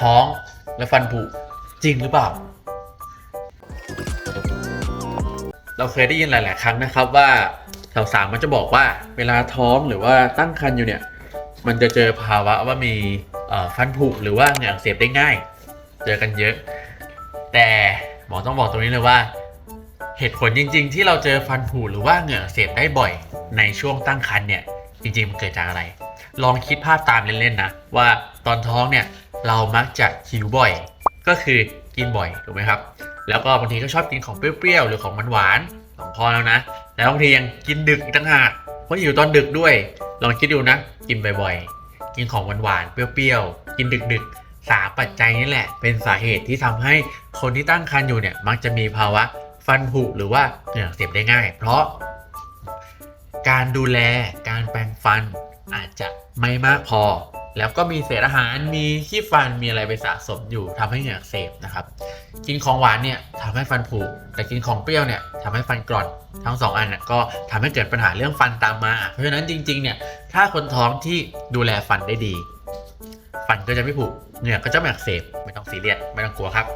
ท้องและฟันผุจริงหรือเปล่า เราเคยได้ยินหลาย ๆ ครั้งนะครับว่าสาวๆมันจะบอกว่าเวลาท้องหรือว่าตั้งครรภ์อยู่เนี่ย มันจะเจอภาวะว่ามีฟันผุหรือว่าเหงื่อเสบได้ง่าย เจอกันเยอะ แต่หมอต้องบอกตรงนี้เลยว่า เหตุผลจริง ๆ ที่เราเจอฟันผุหรือว่าเหงื่อเสบได้บ่อย ในช่วงตั้งครรภ์เนี่ยจริง ๆ มันเกิดจากอะไร ลองคิดภาพตามเล่นๆนะว่าตอนท้องเนี่ยเรามักจะหิวบ่อย ก็คือกินบ่อยถูกไหมครับ แล้วก็บางทีก็ชอบกินของเปรี้ยวๆหรือของหวานๆสองพอแล้วนะ แล้วบางทียังกินดึกอีกต่างหากเพราะอยู่ตอนดึกด้วย ลองคิดดูนะ กินบ่อยๆ กินของหวานๆเปรี้ยวๆกินดึกๆสาปัจจัยนี้แหละ เป็นสาเหตุที่ทำให้คนที่ตั้งครรภ์อยู่เนี่ยมักจะมีภาวะฟันผุหรือว่าเหงื่ออักเสบได้ง่าย เพราะการดูแลการแปรงฟัน อาจจะไม่มากพอ แล้วก็มีเศษอาหารมีขี้ฟันมีอะไรไปสะสมอยู่ทำให้เหงื่อกเสบนะครับ กินของหวานเนี่ยทำให้ฟันผุแต่กินของเปรี้ยวเนี่ยทำให้ฟันกร่อนทั้งสองอันน่ะก็ทำให้เกิดปัญหาเรื่องฟันตามมา เพราะฉะนั้นจริงๆเนี่ยถ้าคนท้องที่ดูแลฟันได้ดี ฟันก็จะไม่ผุเหงื่อก็จะไม่อักเสบไม่ต้องซีเรียสไม่ต้องกลัวครับ